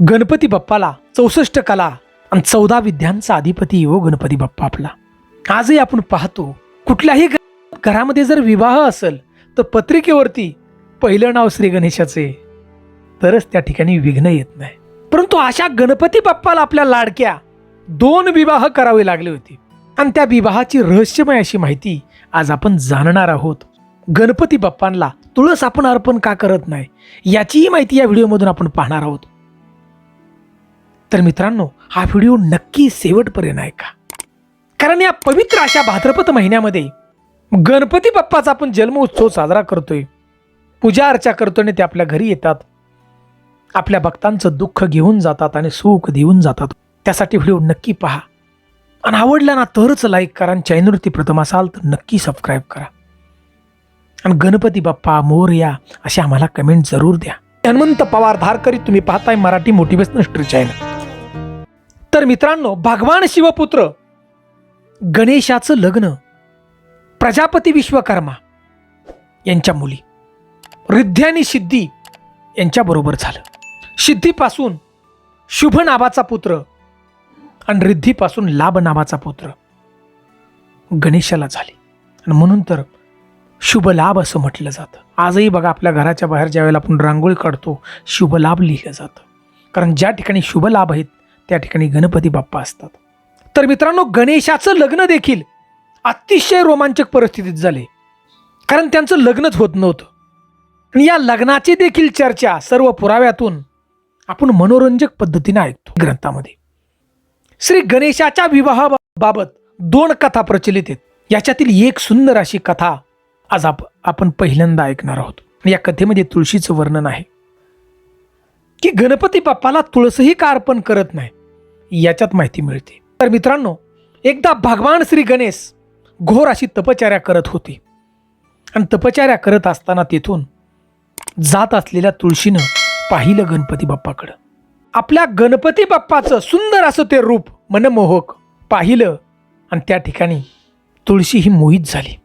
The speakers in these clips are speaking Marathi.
गणपती बाप्पाला चौसष्ट कला आणि चौदा विद्यांचा अधिपती हो गणपती बाप्पा आपला. आजही आपण पाहतो कुठल्याही घरामध्ये जर विवाह असेल तर पत्रिकेवरती पहिलं नाव श्री गणेशाचे. तरच त्या ठिकाणी विघ्न येत नाही. परंतु अशा गणपती बाप्पाला आपल्या लाडक्या दोन विवाह करावे लागले होते. आणि त्या विवाहाची रहस्यमय अशी माहिती आज आपण जाणणार आहोत. गणपती बाप्पांना तुळस आपण अर्पण का करत नाही? याचीही माहिती या व्हिडिओमधून आपण पाहणार आहोत. तर मित्रांनो हा व्हिडिओ नक्की शेवटपर्यंत ऐका. कारण या पवित्र अशा भाद्रपद महिन्यामध्ये गणपती बाप्पाचा आपण जन्मोत्सव साजरा करतोय. पूजा अर्चा करतोय आणि ते आपल्या घरी येतात. आपल्या भक्तांचं दुःख घेऊन जातात आणि सुख देऊन जातात. त्यासाठी व्हिडिओ नक्की पहा. आणि आवडला ना तरच लाईक करा आणि चॅनलवरती प्रथम असाल तर नक्की सबस्क्राईब करा. आणि गणपती बाप्पा मोरया असे आम्हाला कमेंट जरूर द्या. हनुमंत पवार धारकरी तुम्ही पाहताय मराठी मोटिवेशनल स्ट्री चॅनल. तर मित्रांनो भगवान शिवपुत्र गणेशाचं लग्न प्रजापती विश्वकर्मा यांच्या मुली रिद्धी आणि सिद्धी यांच्याबरोबर झालं. सिद्धीपासून शुभ नावाचा पुत्र आणि रिद्धीपासून लाभ नावाचा पुत्र गणेशाला झाले. आणि म्हणून तर शुभ लाभ असं म्हटलं जातं. आजही बघा आपल्या घराच्या बाहेर ज्या वेळेला आपण रांगोळी काढतो शुभ लाभ लिहिलं जातं. कारण ज्या ठिकाणी शुभ लाभ आहेत त्या ठिकाणी गणपती बाप्पा असतात. तर मित्रांनो गणेशाचं लग्न देखील अतिशय रोमांचक परिस्थितीत झाले. कारण त्यांचं लग्नच होत नव्हतं. आणि या लग्नाची देखील चर्चा सर्व पुराव्यातून आपण मनोरंजक पद्धतीने ऐकतो ग्रंथामध्ये. श्री गणेशाच्या विवाहाबाबत दोन कथा प्रचलित आहेत. याच्यातील एक सुंदर अशी कथा आज आप आपण पहिल्यांदा ऐकणार आहोत. या कथेमध्ये तुळशीचं वर्णन आहे. की गणपती बाप्पाला तुळसही का अर्पण करत नाही? याच्यात माहिती मिळते. तर मित्रांनो एकदा भगवान श्री गणेश घोर अशी तपचार्या करत होते. आणि तपचार्या करत असताना तेथून जात असलेल्या तुळशीनं पाहिलं गणपती बाप्पाकडं. आपल्या गणपती बाप्पाचं सुंदर असं ते रूप मनमोहक पाहिलं आणि त्या ठिकाणी तुळशी ही मोहित झाली.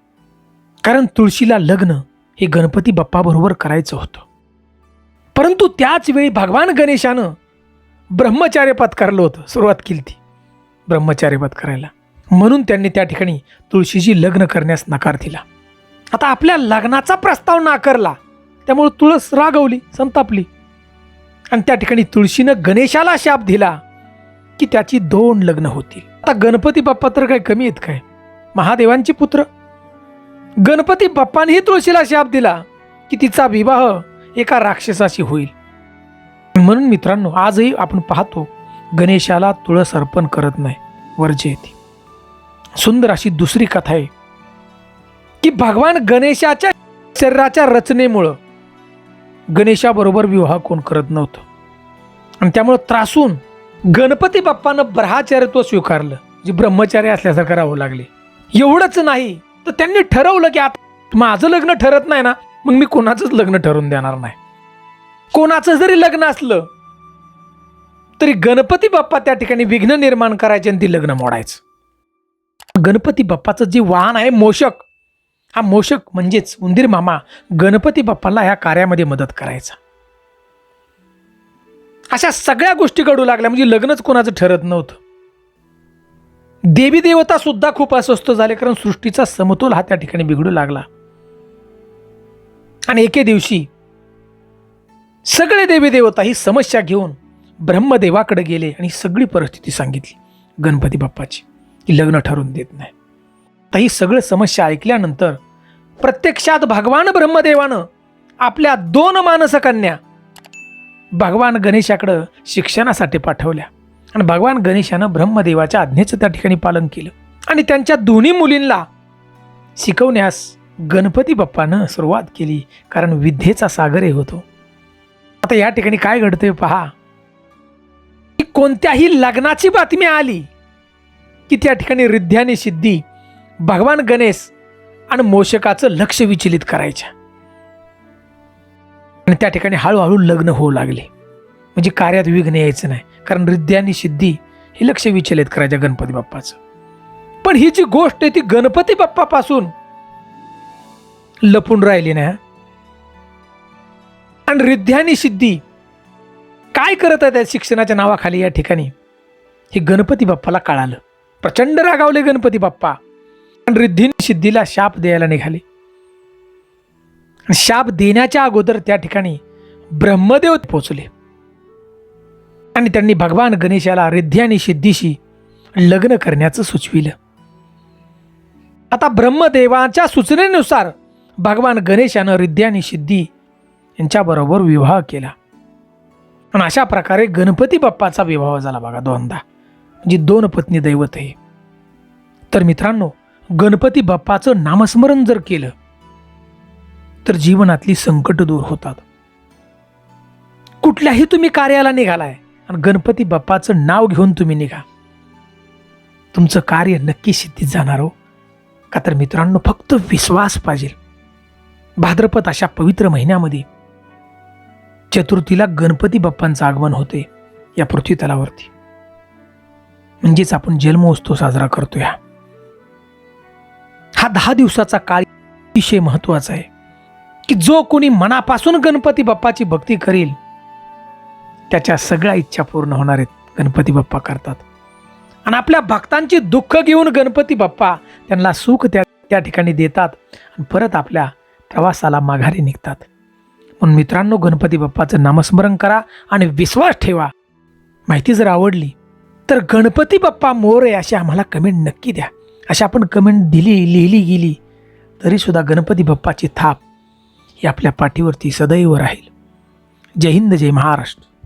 कारण तुळशीला लग्न हे गणपती बाप्पाबरोबर करायचं होतं. परंतु त्याच वेळी भगवान गणेशानं ब्रह्मचार्य पत्कारलं होतं सुरुवात केली ती. ब्रह्मचार्य पत्करायला म्हणून त्यांनी त्या ठिकाणी तुळशीशी लग्न करण्यास नकार दिला. आता आपल्या लग्नाचा प्रस्ताव नाकारला. त्यामुळे तुळस रागवली संतापली. आणि त्या ठिकाणी तुळशीनं गणेशाला शाप दिला की त्याची दोन लग्न होतील. आता गणपती बाप्पा तर काय कमी आहेत काय? महादेवांचे पुत्र. गणपती बाप्पानेही तुळशीला शाप दिला की तिचा विवाह एका राक्षसाशी होईल. म्हणून मित्रांनो आजही आपण पाहतो गणेशाला तुळस अर्पण करत नाही वर्जे येते सुंदर अशी दुसरी कथा आहे की भगवान गणेशाच्या शरीराच्या रचनेमुळं गणेशाबरोबर विवाह कोण करत नव्हतं. आणि त्यामुळं त्रासून गणपती बाप्पानं ब्रहाचार्यत्व स्वीकारलं जे ब्रह्मचार्य असल्यासारखं राहावं लागले. एवढंच नाही तर त्यांनी ठरवलं की आता माझं लग्न ठरत नाही ना मग मी कोणाचंच लग्न ठरवून देणार नाही. कोणाचं जरी लग्न असलं तरी गणपती बाप्पा त्या ठिकाणी विघ्न निर्माण करायचे आणि ती लग्न मोडायचं. गणपती बाप्पाचं जे वाहन आहे मोषक हा मोषक म्हणजेच उंदीर मामा गणपती बाप्पाला ह्या कार्यामध्ये मदत करायचा. अशा सगळ्या गोष्टी घडू लागल्या म्हणजे लग्नच कोणाचं ठरत नव्हतं. देवी देवता सुद्धा खूप अस्वस्थ झाले कारण सृष्टीचा समतोल हा त्या ठिकाणी बिघडू लागला. आणि एके दिवशी सगळे देवी देवता ही समस्या घेऊन ब्रह्मदेवाकडे गेले आणि सगळी परिस्थिती सांगितली. गणपती बाप्पाची की लग्न ठरून देत नाही. तर ही सगळं समस्या ऐकल्यानंतर प्रत्यक्षात भगवान ब्रह्मदेवानं आपल्या दोन मानसकन्या भगवान गणेशाकडं शिक्षणासाठी पाठवल्या. आणि भगवान गणेशानं ब्रह्मदेवाच्या आज्ञेचं त्या ठिकाणी पालन केलं. आणि त्यांच्या दोन्ही मुलींना शिकवण्यास गणपती बाप्पानं सुरुवात केली. कारण विद्येचा सागरही होतो. आता या ठिकाणी काय घडतंय पहा. कोणत्याही लग्नाची बातमी आली की त्या ठिकाणी रिद्ध्याने सिद्धी भगवान गणेश आणि मोषकाचं लक्ष विचलित करायच्या आणि त्या ठिकाणी हळूहळू लग्न होऊ लागले. म्हणजे कार्यात विघ्न यायचं नाही. कारण रिद्धी आणि सिद्धी हे लक्ष विचलित करायच्या गणपती बाप्पाचं. पण ही जी गोष्ट आहे ती गणपती बाप्पापासून लपून राहिली ना आणि रिद्ध्यानी सिद्धी. काय करत आहे त्या शिक्षणाच्या नावाखाली या ठिकाणी? हे गणपती बाप्पाला कळालं. प्रचंड रागावले गणपती बाप्पा. आणि रिद्धीने सिद्धीला शाप द्यायला निघाले. शाप देण्याच्या अगोदर त्या ठिकाणी ब्रह्मदेव पोचले आणि त्यांनी भगवान गणेशाला रिद्धी आणि सिद्धीशी लग्न करण्याचं सुचविलं. आता ब्रह्मदेवाच्या सूचनेनुसार भगवान गणेशानं रिद्धी आणि सिद्धी यांच्याबरोबर विवाह केला. आणि अशा प्रकारे गणपती बाप्पाचा विवाह झाला बघा दोनदा. म्हणजे दोन पत्नी दैवत आहे. तर मित्रांनो गणपती बाप्पाचं नामस्मरण जर केलं तर जीवनातली संकट दूर होतात. कुठल्याही तुम्ही कार्याला निघालाय आणि गणपती बाप्पाचं नाव घेऊन तुम्ही निघा. तुमचं कार्य नक्की सिद्धीत जाणार हो. का तर मित्रांनो फक्त विश्वास पाहिजे. भाद्रपद अशा पवित्र महिन्यामध्ये चतुर्थीला गणपती बाप्पांचं आगमन होते या पृथ्वी तलावरती. म्हणजेच आपण जन्मोत्सव साजरा करतोय हा. हा दहा दिवसाचा काळ अतिशय महत्त्वाचा आहे की जो कोणी मनापासून गणपती बाप्पाची भक्ती करेल त्याच्या सगळ्या इच्छा पूर्ण होणार आहेत गणपती बाप्पा करतात. आणि आपल्या भक्तांची दुःख घेऊन गणपती बाप्पा त्यांना सुख त्या त्या ठिकाणी देतात आणि परत आपल्या प्रवासाला माघारी निघतात. म्हणून मित्रांनो गणपती बाप्पाचं नामस्मरण करा आणि विश्वास ठेवा. माहिती जर आवडली तर गणपती बाप्पा मोर आहे अशी आम्हाला कमेंट नक्की द्या. अशी आपण कमेंट दिली लिहिली गेली तरीसुद्धा गणपती बाप्पाची थाप ही आपल्या पाठीवरती सदैव राहील. जय हिंद जय महाराष्ट्र.